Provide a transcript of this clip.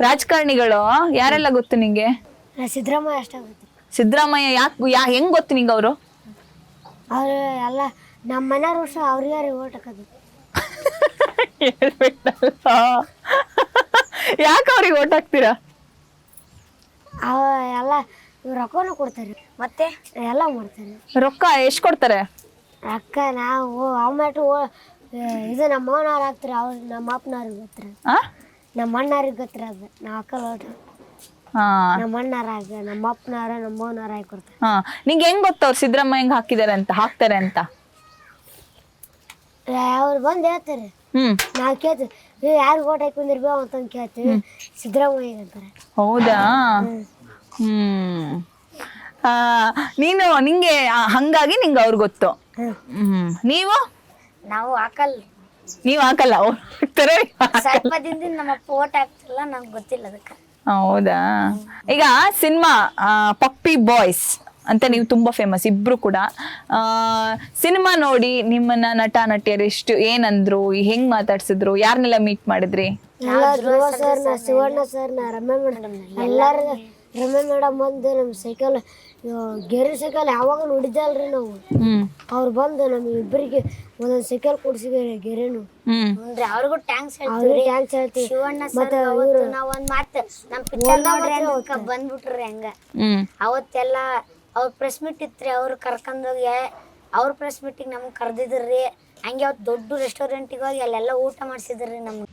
ರಾಜಕಾರಣಿಗಳು ಯಾರೆಲ್ಲ ಗೊತ್ತು ನಿಂಗೆ? ಸಿದ್ದರಾಮಯ್ಯ ಅಷ್ಟೇ ಆಗುತ್ತೆ ಸಿದ್ದರಾಮಯ್ಯ ಯಾಕೆ ಯಾ ಹೆಂಗ್ ಗೊತ್ತು ನಿಂಗೆ ಅವರು? ಅವರು ಎಲ್ಲ ನಮ್ಮ ಮನೆಯವ್ರು ವರ್ಷ ಅವ್ರಿಗೆ ಓಟ್ ಹಾಕೋದು? ಯಾಕೆ ಅವ್ರಿಗೆ ಓಟ್ ಹಾಕ್ತೀರಾ? ಅವ ಎಲ್ಲ ಇವ್ರು ರೊಕ್ಕನೂ ಕೊಡ್ತಾರೆ ಮತ್ತೆ ಎಲ್ಲ ಮಾಡ್ತಾರೆ. ರೊಕ್ಕ ಎಷ್ಟು ಕೊಡ್ತಾರೆ? ರೊಕ್ಕ ನಾವು ಅಮ್ಮಟ್ಟು ಇದು ನಮ್ಮ ಅವನವ್ರು ಹಾಕ್ತಾರೆ ಅವ್ರು ನಮ್ಮ ಅಪ್ಪನವ್ರಿಗೆ ಆ? ನಮ್ಮ ಅಣ್ಣವ್ರಿಗೆ ಗೊತ್ತಿರ ಅದು. ನಾವು ಹಾಕಲ್ಲ ನೋಡ್ರಿ ಹಾ. ನಮ್ಮ ಅಣ್ಣಾರಾಗ ನಮ್ಮ ಅಪ್ಪನವ್ರ ನಮ್ಮ ಅವನವ್ರ ಹಾಕಿ ಕೊಡ್ತಾರೆ. ಹಾ. ನಿಂಗೆ ಹೆಂಗ್ ಗೊತ್ತು ಅವ್ರು ಸಿದ್ದರಾಮಯ್ಯ ಹೆಂಗ್ ಹಾಕಿದ್ದಾರೆ ಅಂತ ಹಾಕ್ತಾರೆ ಅಂತ? ಅವ್ರು ಬಂದು ಹೇಳ್ತಾರೆ. ಹ್ಮ್. ನಾವು ಕೇಳ್ತೀವಿ ನೀವು ಯಾರು ಓಟ್ ಹಾಕಿ ಬಂದಿರ್ಬೋ ಅಂತಂದು ಕೇಳ್ತೀವಿ ಸಿದ್ದರಾಮಯ್ಯ ಅಂತಾರೆ. ಹೌದಾ? ಹ್ಮ್. ಆ, ನೀನು ನಿಂಗೆ ಆ, ಹಂಗಾಗಿ ನಿಂಗೆ ಅವ್ರು ಗೊತ್ತು. ಹ್ಮ್. ನೀವು? ನಾವು ಹಾಕಲ್ಲ. ನೀವ್ ಹಾಕಲ್ಲ ಅವ್ರು ಹಾಕ್ತಾರೆ ಸ್ವಲ್ಪ ದಿನದಿಂದ ನಮ್ಮ ಓಟ್ ಹಾಕ್ತಿಲ್ಲ ನಂಗೆ ಗೊತ್ತಿಲ್ಲ ಅದಕ್ಕೆ. ಹೌದಾ? ಈಗ ಸಿನಿಮಾ ಪಪ್ಪಿ ಬಾಯ್ಸ್ ಅಂತ ನೀವು ತುಂಬಾ ಫೇಮಸ್ ಇಬ್ರು ಕೂಡ ಸಿನಿಮಾ ನೋಡಿ ನಿಮ್ಮನ್ನ ನಟ ನಟಿಯರು ಎಷ್ಟು ಏನಂದ್ರು ಹೆಂಗ್ ಮಾತಾಡ್ಸಿದ್ರು ಯಾರನ್ನೆಲ್ಲ ಮೀಟ್ ಮಾಡಿದ್ರಿ? ಎಲ್ಲ ಧ್ರುವ ಸರ್ನ ಶಿವಣ್ಣ ಸರ್ನ ರಮ್ಯ ಮೇಡಮ್ ಎಲ್ಲಾರು ರಮ್ಯ ಮೇಡಮ್ ಬಂದು ನಮ್ಮ ಸೈಕಲ್ ಗೆರೆ ಸೈಕಲ್ ಯಾವಾಗ ನೋಡಿದ್ದಲ್ರಿ ನಾವು. ಹ್ಮ್. ಅವ್ರು ಬಂದು ನಮ್ಮ ಇಬ್ಬರಿಗೆ ಒಂದೊಂದ್ ಸೈಕಲ್ ಕೊಡ್ಸಿದ್ದಾರೆ ಗೆರೆನು. ಅಂದ್ರೆ ಅವ್ರಿಗೂ ಟ್ಯಾಂಕ್ಸ್ ಅವ್ರಿಗೆ ಟ್ಯಾಂಕ್ಸ್ ಹೇಳ್ತೀವಿ. ಶಿವಣ್ಣ ಸರ್ ಅವತ್ತು ನಾವ್ ಒಂದ್ ಮಾತು ನಮ್ ಪಿಕ್ಚರ್ ನೋಡ್ರಿ ಅಂತ ಬಂದ್ಬಿಟ್ರಿ ಹಂಗ. ಹ್ಮ್. ಅವತ್ತೆಲ್ಲ ಅವ್ರ ಪ್ರೆಸ್ ಮೀಟ್ ಇತ್ರಿ ಅವ್ರು ಕರ್ಕೊಂಡೋಗಿ ಅವ್ರ ಪ್ರೆಸ್ ಮೀಟಿಗೆ ನಮ್ಗೆ ಕರ್ದಿದ್ರಿ ಹಂಗೆ ಅವತ್ತು ದೊಡ್ಡ ರೆಸ್ಟೋರೆಂಟಿಗೆ ಹೋಗಿ ಅಲ್ಲೆಲ್ಲ ಊಟ ಮಾಡಿಸಿದ್ರಿ ನಮ್ಗೆ.